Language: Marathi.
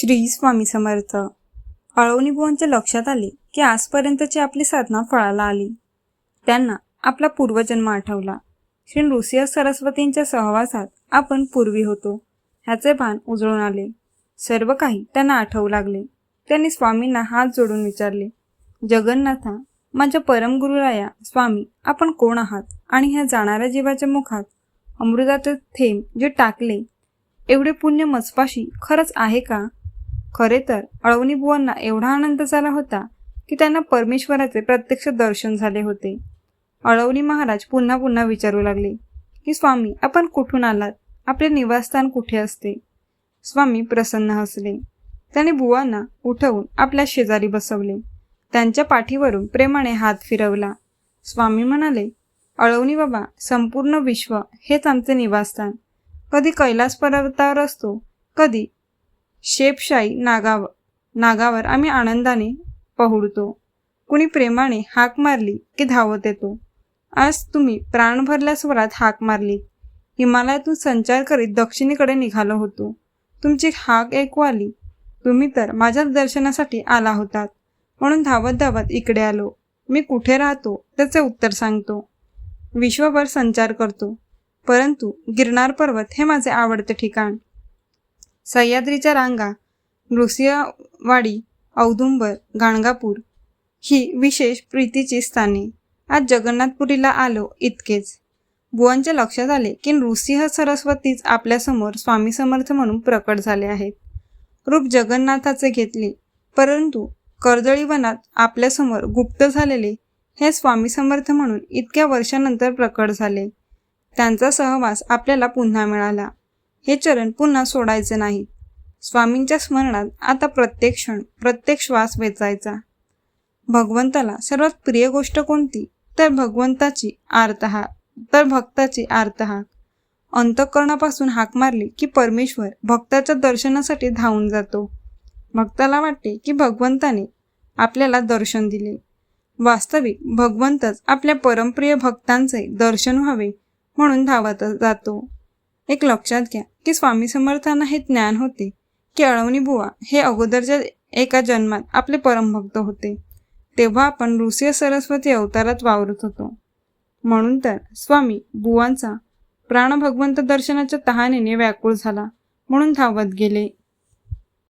श्री स्वामी समर्थ. अळवणी बुवांच्या लक्षात आले की आजपर्यंतची आपली साधना फळाला आली. त्यांना आपला पूर्वजन्म आठवला. श्री नृसिंह सरस्वतींच्या सहवासात आपण पूर्वी होतो. ह्याचे भान उजळून आले. सर्व काही त्यांना आठवू लागले. त्यांनी स्वामींना हात जोडून विचारले जगन्नाथा माझ्या परमगुरुराया स्वामी आपण कोण आहात? आणि ह्या जाणाऱ्या जीवाच्या मुखात अमृताचे थेंब जे टाकले एवढे पुण्य मजपाशी खरंच आहे का? खरे तर अळवणी बुवांना एवढा आनंद झाला होता की त्यांना परमेश्वराचे प्रत्यक्ष दर्शन झाले होते. अळवणी महाराज पुन्हा पुन्हा विचारू लागले की स्वामी आपण कुठून आलात? आपले निवासस्थान कुठे असते? स्वामी प्रसन्न हसले. त्याने बुवांना उठवून आपल्या शेजारी बसवले. त्यांच्या पाठीवरून प्रेमाने हात फिरवला. स्वामी म्हणाले अळवणी बाबा संपूर्ण विश्व हेच आमचे निवासस्थान. कधी कैलास पर्वतावर असतो कधी शेपशाही नागावर नागावर आम्ही आनंदाने पहुडतो. कुणी प्रेमाने हाक मारली की धावत येतो. आज तुम्ही प्राण भरल्या स्वरात हाक मारली हिमालयातून संचार करीत दक्षिणेकडे निघालो होतो. तुमची हाक ऐकू आली. तुम्ही तर माझ्या दर्शनासाठी आला होतात. म्हणून धावत धावत इकडे आलो. मी कुठे राहतो त्याचे उत्तर सांगतो. विश्वभर संचार करतो. परंतु गिरनार पर्वत हे माझे आवडते ठिकाण. सह्याद्रीच्या रांगा नृसिंहवाडी औदुंबर गाणगापूर ही विशेष प्रीतीची स्थाने. आज जगन्नाथपुरीला आलो इतकेच. बुवांच्या लक्षात आले की नृसिंह सरस्वतीच आपल्यासमोर स्वामी समर्थ म्हणून प्रकट झाले आहेत. रूप जगन्नाथाचे घेतले परंतु कर्दळीवनात आपल्यासमोर गुप्त झालेले हे स्वामी समर्थ म्हणून इतक्या वर्षानंतर प्रकट झाले. त्यांचा सहवास आपल्याला पुन्हा मिळाला. हे चरण पुन्हा सोडायचे नाही. स्वामींच्या स्मरणात आता प्रत्येक क्षण प्रत्येक श्वास वेचायचा भगवंताला सर्वात प्रिय गोष्ट कोणती? तर भगवंताची आर्तहा तर भक्ताची आर्तहाक अंतःकरणापासून हाक मारली की परमेश्वर भक्ताच्या दर्शनासाठी धावून जातो. भक्ताला वाटते की भगवंताने आपल्याला दर्शन दिले. वास्तविक भगवंतच आपल्या परमप्रिय भक्तांचे दर्शन व्हावे म्हणून धावत जातो. एक लक्षात घ्या की स्वामी समर्थांना हे ज्ञान होते. की अळवणी बुवा हे अगोदरच्या एका जन्मात आपले परमभक्त होते. तेव्हा आपण नृसिंह सरस्वती अवतारात वावरत होतो. म्हणून तर स्वामी बुवांचा प्राणभगवंत दर्शनाच्या तहानेने व्याकुळ झाला. म्हणून धावत गेले.